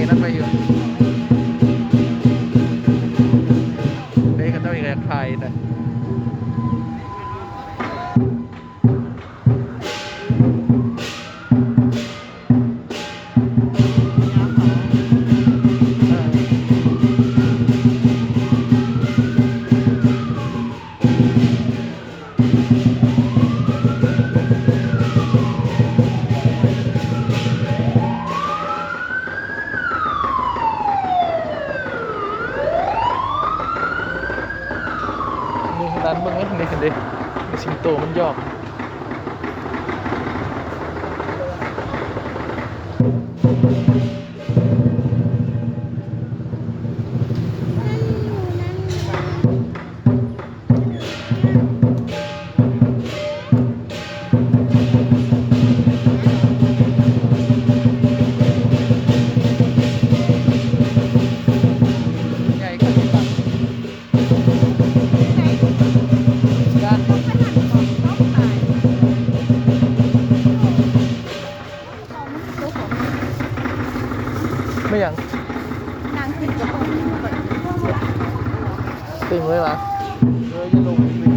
ยังยังานเบิ่งนี่เห็นดิมีสิงโตมันยอก ไม่อย่างนางติดกับผมตึงเลยวะเออจะลงอีก